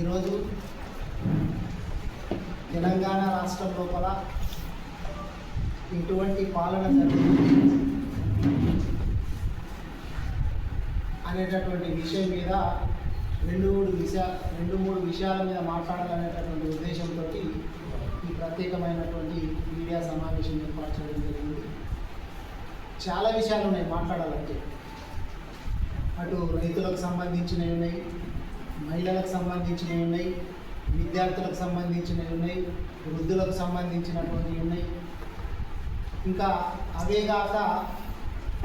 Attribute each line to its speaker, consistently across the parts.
Speaker 1: ఈరోజు తెలంగాణ రాష్ట్రం లోపల ఇటువంటి పాలన జరుగుతుంది అనేటటువంటి విషయం మీద రెండు మూడు విషయా రెండు మూడు విషయాల మీద మాట్లాడాలనేటటువంటి ఉద్దేశంతో ఈ ప్రత్యేకమైనటువంటి మీడియా సమావేశం ఏర్పాటు చేయడం జరిగింది. చాలా విషయాలు ఉన్నాయి మాట్లాడాలంటే. అటు రైతులకు సంబంధించినవి ఉన్నాయి మహిళలకు సంబంధించినవి ఉన్నాయి విద్యార్థులకు సంబంధించినవి ఉన్నాయి వృద్ధులకు సంబంధించినటువంటివి ఉన్నాయి. ఇంకా అవే కాక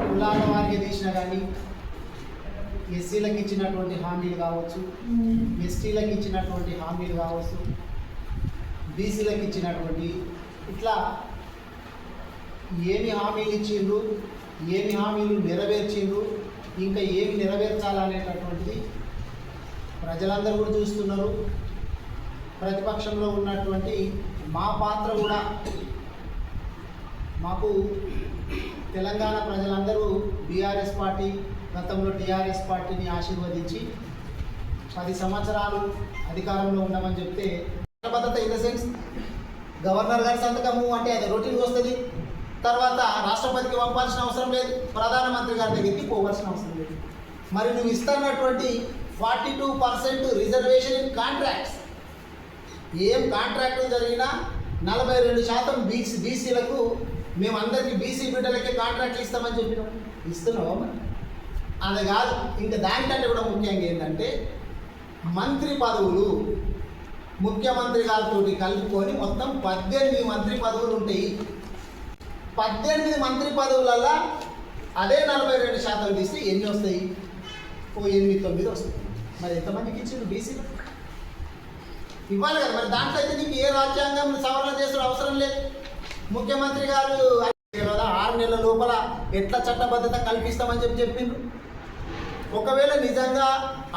Speaker 1: కులాల వారికి తీసినా కానీ ఎస్సీలకు ఇచ్చినటువంటి హామీలు కావచ్చు ఎస్టీలకు ఇచ్చినటువంటి హామీలు కావచ్చు బీసీలకు ఇచ్చినటువంటి ఇట్లా ఏమి హామీలు ఇచ్చిండ్రు ఏమి హామీలు నెరవేర్చిండ్రు ఇంకా ఏమి నెరవేర్చాలనేటటువంటిది ప్రజలందరూ కూడా చూస్తున్నారు. ప్రతిపక్షంలో ఉన్నటువంటి మా పాత్ర కూడా మాకు తెలంగాణ ప్రజలందరూ బీఆర్ఎస్ పార్టీ గతంలో టీఆర్ఎస్ పార్టీని ఆశీర్వదించి పది సంవత్సరాలు అధికారంలో ఉండమని చెప్తే భద్రత ఇన్ ద సెన్స్ గవర్నర్ గారి సంతకము అంటే అది రొటీన్ వస్తుంది. తర్వాత రాష్ట్రపతికి పంపాల్సిన అవసరం లేదు. ప్రధానమంత్రి గారి దగ్గరికి పోవాల్సిన అవసరం లేదు. మరి నువ్వు ఇస్తున్నటువంటి forty two percent reservation in contracts. ఏం కాంట్రాక్టులు జరిగినా నలభై రెండు శాతం బీసీ బీసీలకు మేము అందరికీ బీసీ బిడ్డలకే కాంట్రాక్ట్లు ఇస్తామని చెప్పినాం. ఇస్తున్నావా మరి? అది కాదు ఇంకా దానికంటే కూడా ముఖ్యంగా ఏంటంటే మంత్రి పదవులు ముఖ్యమంత్రి గారితో కలుపుకొని మొత్తం పద్దెనిమిది మంత్రి పదవులు ఉంటాయి. పద్దెనిమిది మంత్రి పదవులల్లా అదే నలభై రెండు శాతం తీస్తే ఎన్ని వస్తాయి? ఓ ఎనిమిది తొమ్మిది వస్తాయి. మరి ఎంతమందికి ఇచ్చిండు బీసీలు ఇవ్వాలి కదా మరి దాంట్లో అయితే నీకు ఏ రాజ్యాంగం సవరణ చేసిన అవసరం లేదు. ముఖ్యమంత్రి గారు కదా ఆరు నెలల లోపల ఎట్లా చట్టబద్ధత కల్పిస్తామని చెప్పి చెప్పిండ్రు. ఒకవేళ నిజంగా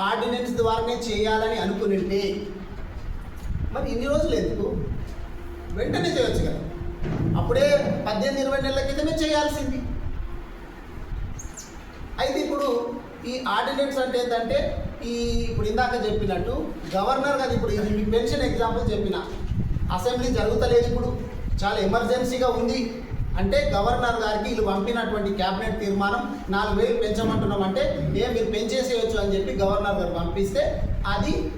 Speaker 1: ఆర్డినెన్స్ ద్వారానే చేయాలని అనుకునింటే మరి ఇన్ని రోజులు ఎందుకు? వెంటనే చేయొచ్చు కదా. అప్పుడే పద్దెనిమిది ఇరవై నెలల క్రితమే చేయాల్సింది. అయితే ఇప్పుడు ఈ ఆర్డినెన్స్ అంటే ఏంటంటే ఈ ఇప్పుడు ఇందాక చెప్పినట్టు గవర్నర్ కదా ఇప్పుడు ఇది మీ పెన్షన్ ఎగ్జాంపుల్ చెప్పిన. అసెంబ్లీ జరుగుతలేదు ఇప్పుడు. చాలా ఎమర్జెన్సీగా ఉంది. అంటే గవర్నర్ గారికి వీళ్ళు పంపినటువంటి క్యాబినెట్ తీర్మానం నాలుగు వేలు పెంచమంటున్నాం అంటే ఏ మీరు పెంచేసేయచ్చు అని చెప్పి గవర్నర్ గారు పంపిస్తే అది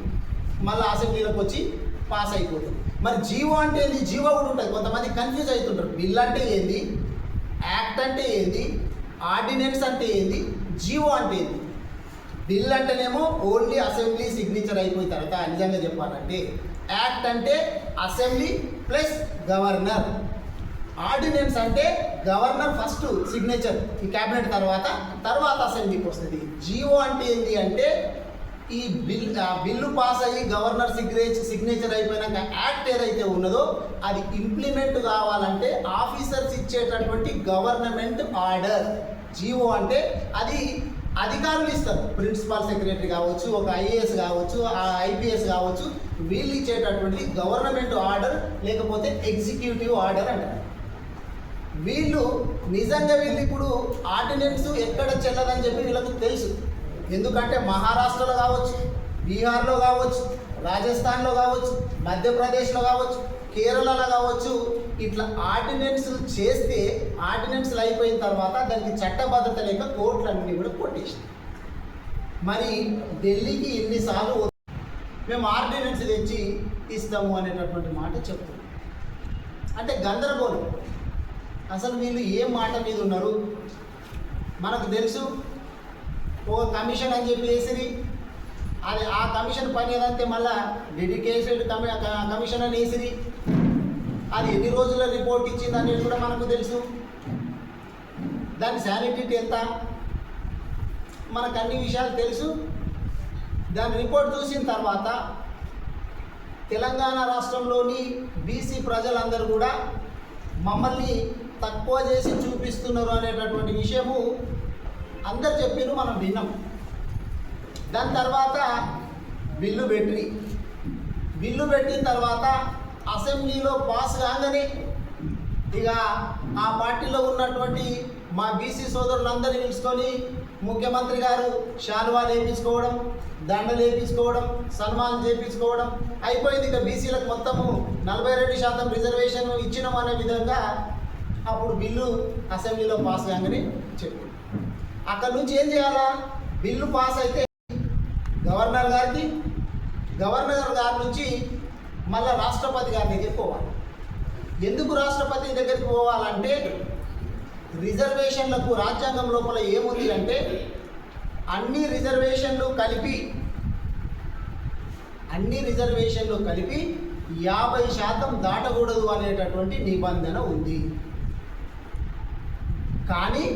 Speaker 1: మళ్ళీ అసెంబ్లీలోకి వచ్చి పాస్ అయిపోతుంది. మరి జీవో అంటే ఏంది? జీవో కూడా ఉంటుంది. కొంతమంది కన్ఫ్యూజ్ అవుతుంటారు. బిల్ అంటే ఏంది? యాక్ట్ అంటే ఏంది? ఆర్డినెన్స్ అంటే ఏంది? జీవో అంటే ఏంది? బిల్ అంటేనేమో ఓన్లీ అసెంబ్లీ సిగ్నేచర్ అయిపోయిన తర్వాత నిజంగా చెప్పాలంటే యాక్ట్ అంటే అసెంబ్లీ ప్లస్ గవర్నర్. ఆర్డినెన్స్ అంటే గవర్నర్ ఫస్ట్ సిగ్నేచర్ ఈ క్యాబినెట్ తర్వాత తర్వాత అసెంబ్లీకి వస్తుంది. జియో అంటే ఏంటి అంటే ఈ బిల్ ఆ బిల్లు పాస్ అయ్యి గవర్నర్ సిగ్నేచర్ సిగ్నేచర్ అయిపోయినాక యాక్ట్ ఏదైతే ఉన్నదో అది ఇంప్లిమెంట్ కావాలంటే ఆఫీసర్స్ ఇచ్చేటటువంటి గవర్నమెంట్ ఆర్డర్. జియో అంటే అది అధికారులు ఇస్తారు. ప్రిన్సిపల్ సెక్రటరీ కావచ్చు ఒక ఐఏఎస్ కావచ్చు ఆ ఐపీఎస్ కావచ్చు వీళ్ళు ఇచ్చేటటువంటి గవర్నమెంట్ ఆర్డర్ లేకపోతే ఎగ్జిక్యూటివ్ ఆర్డర్ అంటారు వీళ్ళు నిజంగా వీళ్ళు ఇప్పుడు ఆర్డినెన్స్ ఎక్కడ చెల్లదని చెప్పి వీళ్ళకు తెలుసు. ఎందుకంటే మహారాష్ట్రలో కావచ్చు బీహార్లో కావచ్చు రాజస్థాన్లో కావచ్చు మధ్యప్రదేశ్లో కావచ్చు కేరళలో కావచ్చు ఇట్లా ఆర్డినెన్స్ చేస్తే ఆర్డినెన్స్లు అయిపోయిన తర్వాత దానికి చట్టబద్ధత లేక కోర్టులన్నీ కూడా కొట్టేసి మరి ఢిల్లీకి ఎన్నిసార్లు మేము ఆర్డినెన్స్ తెచ్చి ఇస్తాము అనేటటువంటి మాట చెప్తున్నాం. అంటే గందరగోళం. అసలు వీళ్ళు ఏ మాట మీద ఉన్నారు? మనకు తెలుసు. ఓ కమిషన్ అని చెప్పి వేసిరి అది ఆ కమిషన్ పని ఏదంటే మళ్ళీ డెడికేటెడ్ కమి కమిషన్ అని వేసిరి అది ఎన్ని రోజుల రిపోర్ట్ ఇచ్చింది అనేది కూడా మనకు తెలుసు. దాని శానిటీ ఎంత మనకు అన్ని విషయాలు తెలుసు. దాని రిపోర్ట్ చూసిన తర్వాత తెలంగాణ రాష్ట్రంలోని బీసీ ప్రజలందరూ కూడా మమ్మల్ని తక్కువ చేసి చూపిస్తున్నారు అనేటటువంటి విషయము అందరు చెప్పిన మనం విన్నాం. దాని తర్వాత బిల్లు పెట్టి బిల్లు పెట్టిన తర్వాత అసెంబ్లీలో పాస్ కాగానే ఇక ఆ పార్టీలో ఉన్నటువంటి మా బీసీ సోదరులందరినీ పిలుచుకొని ముఖ్యమంత్రి గారు శాలువాలు వేయించుకోవడం దండలు వేయించుకోవడం సన్మానం చేయించుకోవడం అయిపోయింది. ఇక బీసీలకు మొత్తము నలభై రెండు శాతం రిజర్వేషన్ ఇచ్చినాం అనే విధంగా అప్పుడు బిల్లు అసెంబ్లీలో పాస్ కాగానే చెప్పి అక్కడ నుంచి ఏం చేయాలా? బిల్లు పాస్ అయితే గవర్నర్ గారికి గవర్నర్ గారి నుంచి మళ్ళీ రాష్ట్రపతి గారి దగ్గరికి పోవాలి. ఎందుకు రాష్ట్రపతి దగ్గరికి పోవాలంటే రిజర్వేషన్లకు రాజ్యాంగం లోపల ఏముంది అంటే అన్ని రిజర్వేషన్లు కలిపి అన్ని రిజర్వేషన్లు కలిపి యాభై శాతం దాటకూడదు అనేటటువంటి నిబంధన ఉంది. కానీ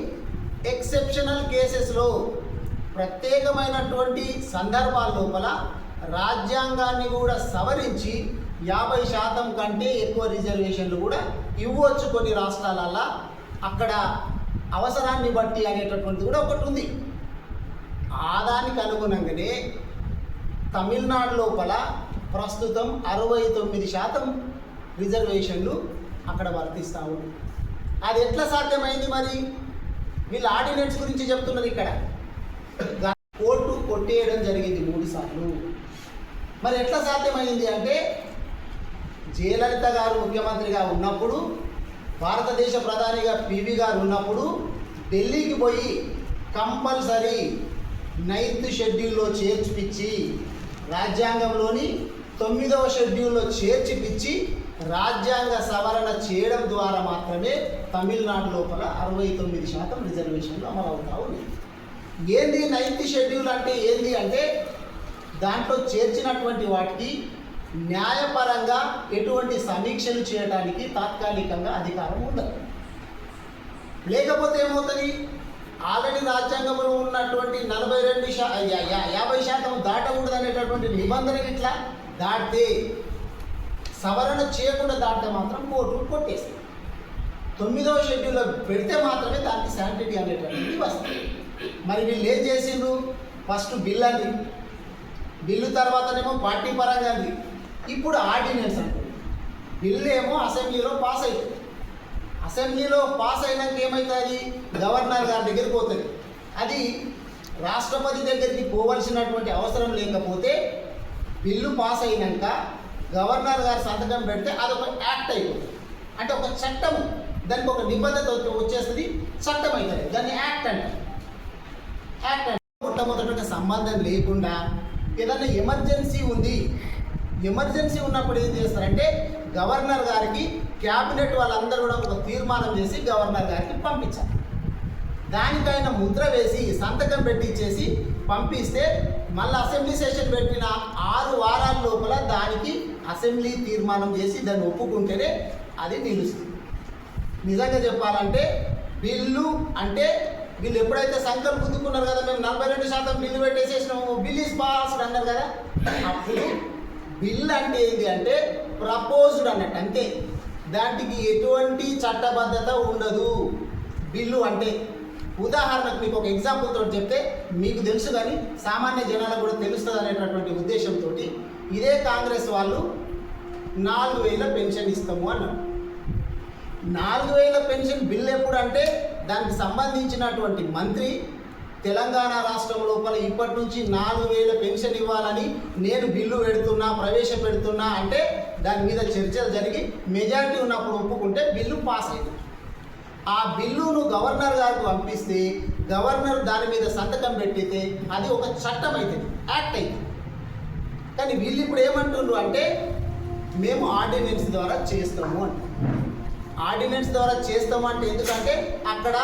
Speaker 1: ఎక్సెప్షనల్ కేసెస్లో ప్రత్యేకమైనటువంటి సందర్భాల లోపల రాజ్యాంగాన్ని కూడా సవరించి యాభై శాతం కంటే ఎక్కువ రిజర్వేషన్లు కూడా ఇవ్వచ్చు కొన్ని రాష్ట్రాలల్లో. అక్కడ అవసరాన్ని బట్టి అనేటటువంటిది కూడా ఒకటి ఉంది. ఆదానికి అనుగుణంగానే తమిళనాడు లోపల ప్రస్తుతం అరవై తొమ్మిది శాతం రిజర్వేషన్లు అక్కడ వర్తిస్తూ ఉంది. అది ఎట్లా సాధ్యమైంది మరి? వీళ్ళు ఆర్డినెన్స్ గురించి చెప్తున్నారు ఇక్కడ. కోర్టు కొట్టేయడం జరిగింది మూడు సార్లు మరి ఎట్లా సాధ్యమైంది అంటే జయలలిత గారు ముఖ్యమంత్రిగా ఉన్నప్పుడు భారతదేశ ప్రధానిగా పివి గారు ఉన్నప్పుడు ఢిల్లీకి పోయి కంపల్సరీ నైన్త్ షెడ్యూల్లో చేర్చిపిచ్చి రాజ్యాంగంలోని తొమ్మిదవ షెడ్యూల్లో చేర్చిపిచ్చి రాజ్యాంగ సవరణ చేయడం ద్వారా మాత్రమే తమిళనాడు లోపల అరవై తొమ్మిది శాతం రిజర్వేషన్లు అమలవుతా ఉంది ఏంది నైన్త్ షెడ్యూల్ అంటే ఏంది అంటే దాంట్లో చేర్చినటువంటి వాటికి న్యాయపరంగా ఎటువంటి సమీక్షలు చేయడానికి తాత్కాలికంగా అధికారం ఉండదు. లేకపోతే ఏమవుతుంది? ఆల్రెడీ రాజ్యాంగంలో ఉన్నటువంటి నలభై రెండు శా యాభై శాతం దాటకూడదు అనేటటువంటి నిబంధనలు ఇట్లా దాటితే సవరణ చేయకుండా దాటితే మాత్రం కోర్టు కొట్టేస్తుంది తొమ్మిదవ షెడ్యూల్లో పెడితే మాత్రమే దానికి శానిటరీ అనేటటువంటిది వస్తుంది. మరి వీళ్ళు ఏం చేసిండ్రు? ఫస్ట్ బిల్ అని బిల్లు తర్వాతనేమో పార్టీ పరంగా అంది. ఇప్పుడు ఆర్డినెన్స్ అంటుంది బిల్లు ఏమో అసెంబ్లీలో పాస్ అవుతుంది అసెంబ్లీలో పాస్ అయినాక ఏమవుతుంది గవర్నర్ గారి దగ్గరికి పోతుంది. అది రాష్ట్రపతి దగ్గరికి పోవలసినటువంటి అవసరం లేకపోతే బిల్లు పాస్ అయినాక గవర్నర్ గారు సంతకం పెడితే అదొక యాక్ట్ అయిపోతుంది. అంటే ఒక చట్టం దానికి ఒక నిబంధన వచ్చేస్తుంది చట్టం అవుతుంది దాన్ని యాక్ట్ అంటారు. యాక్ట్ అంటే మొట్టమొదటిగా సంబంధం లేకుండా ఏదైనా ఎమర్జెన్సీ ఉంది ఎమర్జెన్సీ ఉన్నప్పుడు ఏం చేస్తారంటే గవర్నర్ గారికి క్యాబినెట్ వాళ్ళందరూ కూడా ఒక తీర్మానం చేసి గవర్నర్ గారికి పంపించాలి. దానికైనా ముద్ర వేసి సంతకం పెట్టించేసి పంపిస్తే మళ్ళీ అసెంబ్లీ సెషన్ పెట్టిన ఆరు వారాల లోపల దానికి అసెంబ్లీ తీర్మానం చేసి దాన్ని ఒప్పుకుంటేనే అది నిలుస్తుంది. నిజంగా చెప్పాలంటే బిల్లు అంటే వీళ్ళు ఎప్పుడైతే సంఖ్యలు గుద్దుకున్నారు కదా మేము నలభై రెండు శాతం బిల్లు పెట్టేసేసినాము బిల్ ఇస్ పాస్డ్ అన్నారు కదా. అప్పుడు బిల్ అంటే ఏంటి అంటే ప్రపోజ్డ్ అన్నట్టు అంతే. దానికి ఎటువంటి చట్టబద్ధత ఉండదు. బిల్లు అంటే. ఉదాహరణకు మీకు ఒక ఎగ్జాంపుల్ తోటి చెప్తే మీకు తెలుసు కానీ సామాన్య జనాలకు కూడా తెలుస్తుంది అనేటటువంటి ఉద్దేశంతో ఇదే కాంగ్రెస్ వాళ్ళు నాలుగు వేల పెన్షన్ ఇస్తాము అన్నారు. నాలుగు వేల పెన్షన్ బిల్ ఎప్పుడు అంటే దానికి సంబంధించినటువంటి మంత్రి తెలంగాణ రాష్ట్రం లోపల ఇప్పటి నుంచి నాలుగు వేల పెన్షన్ ఇవ్వాలని నేను బిల్లు పెడుతున్నా ప్రవేశపెడుతున్నా అంటే దాని మీద చర్చలు జరిగి మెజారిటీ ఉన్నప్పుడు ఒప్పుకుంటే బిల్లు పాస్ అయింది. ఆ బిల్లును గవర్నర్ గారికి పంపిస్తే గవర్నర్ దాని మీద సంతకం పెట్టితే అది ఒక చట్టం అవుతుంది యాక్ట్ అవుతుంది కానీ వీళ్ళు ఇప్పుడు ఏమంటుండ్రు అంటే మేము ఆర్డినెన్స్ ద్వారా చేస్తాము అంటారు. ఆర్డినెన్స్ ద్వారా చేస్తాము అంటే ఎందుకంటే అక్కడ